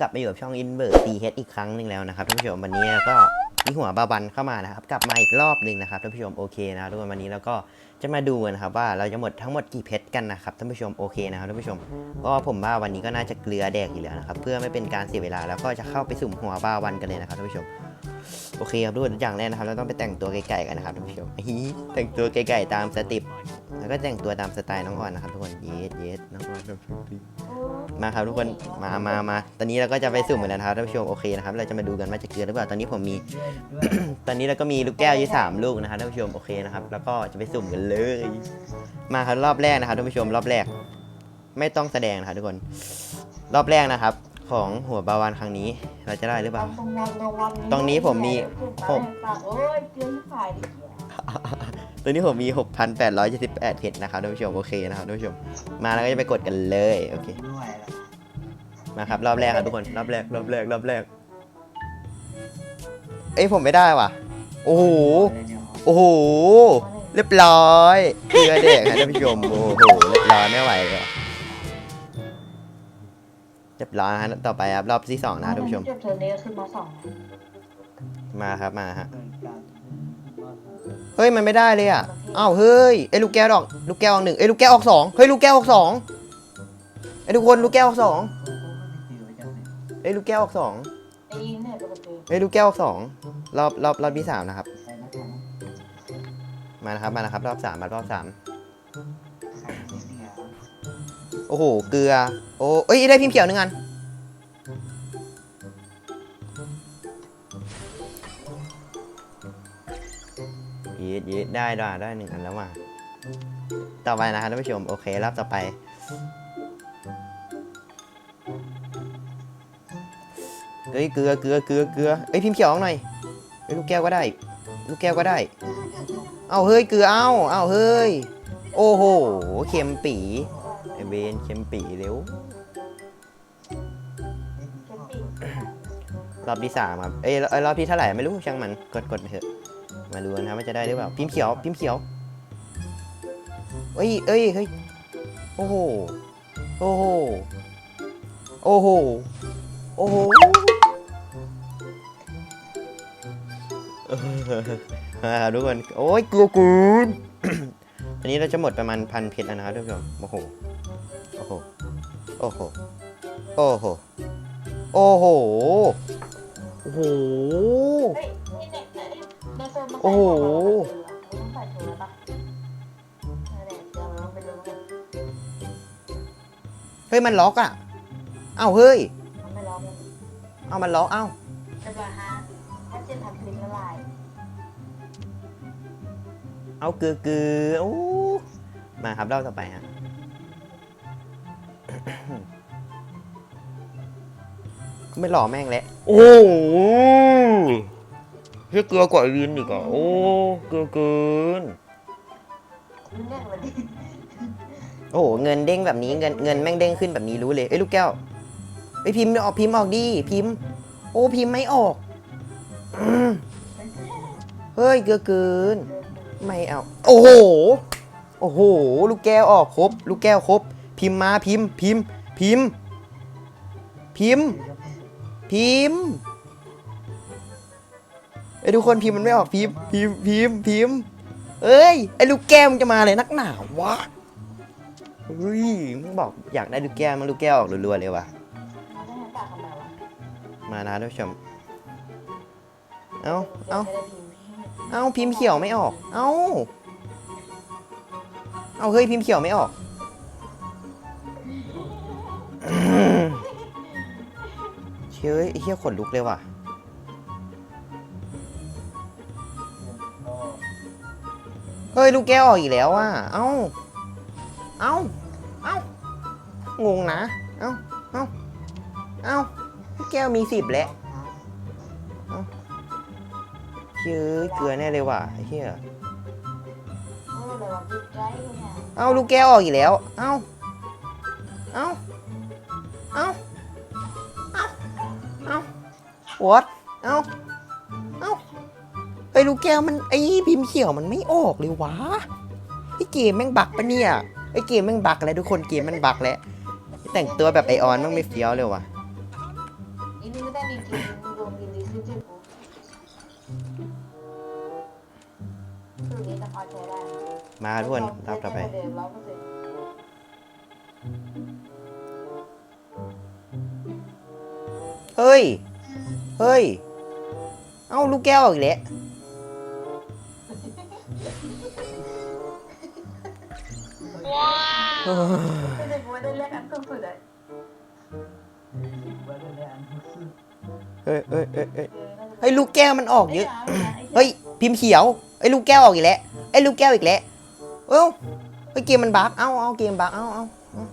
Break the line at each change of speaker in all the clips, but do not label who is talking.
กลับมาอยู่กับช่อง Invert CH อีกครั้งหนึ่งแล้วนะครับท่านผู้ชมวันนี้ก็มีหัวบาบันเข้ามานะครับ กลับมาอีกรอบหนึ่งนะครับท่านผู้ชมโอเคนะครับทุกคนวันนี้เราก็จะมาดูกันนะครับว่าเราจะหมดทั้งหมดกี่เพชรกันนะครับท่านผู้ชมโอเคนะครับท่านผู้ชมก็ผมว่าวันนี้ก็น่าจะเกลือแดกอยู่แล้วนะครับเพื่อไม่เป็นการเสียเวลาแล้วก็จะเข้าไปสุ่มหัวบาวันกันเลยนะครับท่านผู้ชม โอเคครับทุกคนอย่างแรกนะครับเราต้องไปแต่งตัวไก่ๆกันนะครับท่านผู้ชมฮีแต่งตัวไก่ๆตามสเติปแล้วก็แต่งตัวตามสไตล์น้องอ่อนนะครับทุกคนเยสเยสน้องอ่อนมาครับทุกคนมามามาตอนนี้เราก็จะไปสุ่มกันแล้วนะครับท่านผู้ชมโอเคนะครับเราจะมาดูกันว่าจะเกลือหรือเปล่าตอนนี้ผมมี ตอนนี้เราก็มีลูกแก้วยู่สามลูกนะครับท่านผู้ชมโอเคนะครับแล้วก็จะไปสุ่มกันเลย มาครับรอบแรกนะครับท่านผู้ชมรอบแรก ไม่ต้องแสดงนะครับทุกคน รอบแรกนะครับ ของหัวบาวานครั้งนี้เราจะได้หรือเปล่า ตรงนี้ผมมีหก
โอ้ยเกลือที่ฝ่ายดิเกีย
ตัวนี้ผมมี 6,878เพชรนะครับท่านผู้ชมโอเคนะครับท่านผู้ชม มาแล้วก็จะไปกดกันเลยโอเค
ด้วยล่ะ
มาครับรอบแรกครับทุกคนรอบแรกรอบแรกรอบแรก เอ้ยผมไม่ได้ว่ะ โอ้โห
เดี๋ยว
โอ้โหเรียบร้อยเกลือเด็กครับท่านผู้ชมโอ้โหเรียบร้อยไม่ไหวเลยเรียบร้อยฮะต่อไปครับรอบที่สองนะท่านผู้ชม
เก็บเทอร์นี้ก็ขึ้นมาสอง
มาครับมาฮะ
เกิดการ
เฮ้ยมันไม่ได้เลยอะอ้าวเฮ้ยไอ้ลูกแก้วดอกลูกแก้วออกหนึ่งไอ้ยลูกแก้วออกสองเฮ้ยลูกแก้วออกสองไอ้ทุกคนลูกแก้วออกสอง
ตีไว้จังเลย
ไอ้ยลูกแก้วออกสอง
ไอ้เนี่ยปกติ
เอ้ยลูกแก้วออกสองรอบรอบรอบที่สามนะครับ
ใส่หน้ากาก
มานะครับมานะครับรอบสามมารอบสาม อ้โห เกลือ โอ้เอ้ย ได้พิมพ์เขียวหนึ่งอันยีดยีดได้ด้ได้หนึ่งอันแล้วว่ะ ต่อไปนะครับท่านผู้ชม โอเค รอบต่อไป เฮ้ย เกลือ เกลือ เกลือ เกลือ เอ้ย พิมพ์เขียวหน่อยเอ้ย ลูกแก้วก็ได้ ลูกแก้วก็ได้ เอาเฮ้ย เกลือ เอาเอาเฮ้ย โอ้โห เค็มปีไอ เวนเค็มปีเร็ว
เก็บปี
รอบที่สามครับเอ้ยเอ้ยรอบที่เท่าไหร่ไม่รู้ช่างมันกดกดไปเถอะมาดูกันครับว่าจะได้หรือเปล่า พิมพ์เขียว พิมพ์เขียวเอ้ยเอ้ยเฮ้ยโอ้โหโอ้โหโอ้โหโอ้โหเออมาครับทุกคน โอ้ยกลัวกูนอันนี้เราจะหมดประมาณพันเพชรแล้วนะครับทุกผู้ชมโอ้โหโอ้โหโอ้โห โอ้โห โอ้โห โอ้โห
เฮ้ยนี่เนี่ยไอ้ในโซนมัน
โอ้โห
ต้องใส่เทอร์ปะเออเนี่ยเดี๋ยวเราไปดูกัน
เฮ้ย มันล็อกอะ เอ้าเฮ้ย
มันไม่ร้องมัน
เอ้ามันล็อก เอ้า
จะมาฮะถ้าเจ็ดพันคลิปละลาย
เอาเกือเกือโอ้มาครับรอบต่อไปฮะ ไม่หล่อแม่งแล้วโอ้โหเฮ้ยเกลือกว่าวินอีกอะโอ้เกลือเกิน
มันเนี่ยมันดิ
โอ้โหเงินเด้งแบบนี้เงินเงินแม่งเด้งขึ้นแบบนี้รู้เลยเอ้ยลูกแก้วไอ้ยพิมพ์ออกพิมพ์ออกดิพิมพ์ โอ้พิมพ์ไม่ออกอืมเฮ้ยเกลือเกิน ไม่เอา โอ้โห โอ้โห ลูกแก้วออกครบ ลูกแก้วครบ พิมพ์มาพิมพ์พิมพ์พิมพ์พิมพ์พิมพ์ไอ้ยทุกคนพิมพ์มันไม่ออกพิมพ์พิมพ์พิมพ์พิมพ์เอ้ยไอ้ลูกแก้วมันจะมาเลยนักหนาวะเฮ้ยมึงบอกอยากได้ลูกแก้วมันลูกแก้วออกรัวๆเลยว่ะ
มันต้องปากทำไมวะ
มานะท่านผู้ชมเอ้าเอ้า
ดี๋ยวจะได้พิมพ์ให้
เอ้าพิมพ์เขียวไม่ออก เอ้า เอาเฮ้ยพิมพ์เขียวไม่ออก เชื่อไอ้เหี้ยขนลุกเลยว่ะ เฮ้ย ลูกแก้วออกอีกแล้วอะ เอ้า เอ้า เอ้า งงนะ เอ้า เอ้า เอ้า ลูกแก้วมีสิบแล้วเชื่อเกลือแน่เลยว่ะไอ้เหี้ย
เอา้า
ลูกแก้วออกอีกแล้ว เอาเอาเอาเอาเอา วอตเอ้า เอ้าไอ้ลูกแก้วมันไอ้พิมพ์เขียวมันไม่ออกเลยวะไอ้เกมแม่งบักปะเนี่ยไอ้เกมแม่งบักแล้วทุกคนเกมมันบักแล้วแต่งตัวแบบไอออนแม่งไม่เฟี้ยวเลยวะมาทุกคนรับต่อไป
เฮ้
ย เฮ้ย เอ้าลูกแก้วอีกแล้ว
ไม่ได้กูไม่ได้เลือกอันสูงสุดเลย
ว่าจะได้อันทุกซึ่ง
เฮ้ยเฮ้ยเฮ้ยเฮ้ย
เออน่าจะ
เฮ้ยลูกแก้วมันออกเยอะ
เฮ้ย
เฮ้ยพิมพ์เขียวไอ้ยลูกแก้วออกอีกแล้วไอ้ยลูกแก้วอีกแล้วเอ้าเฮ้ยเกมมันบั๊กเอ้าเอ้าเกมบั๊กเอ้าเอ้าเอ้า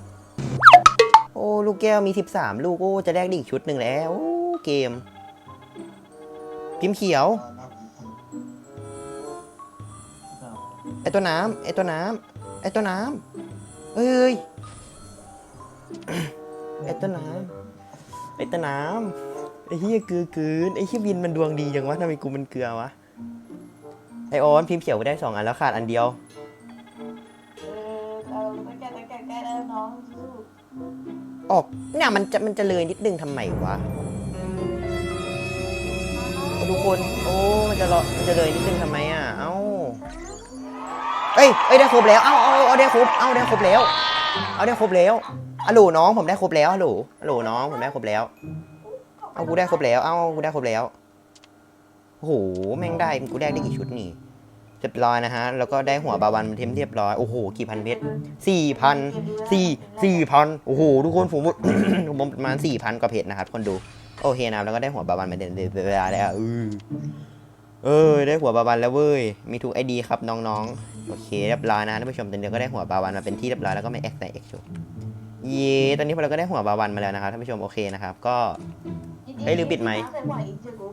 โอ้ลูกแก้วมี 13 ลูกโอ้จะแลกได้อีกชุดหนึ่งแล้วโอ้เกม พิมพ์เขียว
ก็
ไอตัวน้ำไอตัวน้ำไอตัวน้ำเอ้ยไอตัวน้ำไอตัวน้ำไอเฮียเกลือเกินไอเฮียวินมันดวงดีจังวะทำไมกูมันเกลือวะไอออนพิมพ์เขียวไปได้สองอันแล้วขาดอันเดียว
เออเอาตะแกรงตะแกรงแก้ได้น้องสู้
ออกเนี่ยมันจะมันจะเลยนิดนึงทำไมวะ ทุกคน โอ้มันจะรอมันจะเลยนิดนึงทำไมอะ เอ้าเอ้ยเอ้ยได้ครบแล้ว เอ้าเอาเอาได้ครบ เอ้าได้ครบแล้ว เอาได้ครบแล้วอะโหลน้องผมได้ครบแล้วอะโหลอะโหลน้องผมได้ครบแล้ว เอากูได้ครบแล้ว เอ้ากูได้ครบแล้ว โอ้โหแม่งได้กูได้ได้กี่ชุดนี่เรียบร้อยนะฮะ แล้วก็ได้หัวบาวันเทมเรียบร้อย โอ้โห กี่พันเพชรสี่พันสี่สี่พันโอ้โห ทุกคนผมผมประมาณสี่พันกว่าเพจนะครับ คนดู โอเคนะครับแล้วก็ได้หัวบาบันมาเดินเวลาแล้วเออเออได้หัวบาบันแล้วเว้ยมีทุกไอดีครับน้องๆโอเคเรียบร้อยนะท่านผู้ชมตอนนี้ก็ได้หัวบาบันมาเป็นที่เรียบร้อยแล้วก็ไม่แอคแต่เอ็กซ์เย้ตอนนี้พวกเราก็ได้หัวบาบันมาแล้วนะครับท่านผู้ชมโอเคนะครับก็เฮ้ยลืมปิดไหั
วอีกเจ้ากู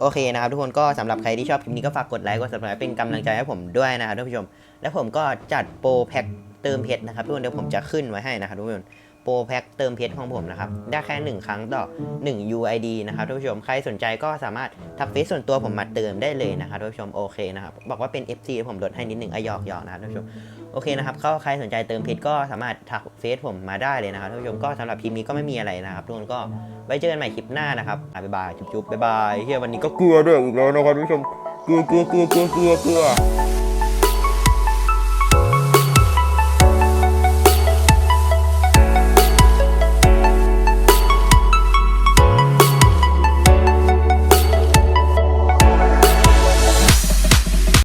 โอเคนะครับทุกคนก็สำหรับใครที่ชอบคลิปนี้ก็ฝากกดไลค์กด subscribe เป็นกำลังใจให้ผมด้วยนะครับท่านผู้ชม และผมก็จัดโปรแพ็คเติมเพชรนะครับทุกคนเดี๋ยวผมจะขึ้นไว้ให้นะครับทุกคน โปรแพ็คเติมเพชรของผมนะครับ ได้แค่ 1 ครั้งต่อ 1 UID นะครับท่านผู้ชม ใครสนใจก็สามารถทักเฟซส่วนตัวผมมาเติมได้เลยนะครับท่านผู้ชมโอเคนะครับ บอกว่าเป็น FC ผมลดให้นิดนึงอยอกยอกนะครับท่านผู้ชม โอเคนะครับก็ใครสนใจเติมเพชรก็สามารถทักเฟซผมมาได้เลยนะครับท่านผู้ชมก็สำหรับคลิปนี้ก็ไม่มีอะไรนะครับทุกคนก็ไว้เจอกันใหม่คลิปหน้านะครับอะบ๊ายบายจุ๊บๆบ๊ายบายเฮียวันนี้ก็เกลือด้วยอีกแล้วนะครับทุกผู้ชมเกลือเกลือเกลือเกลือเกลือ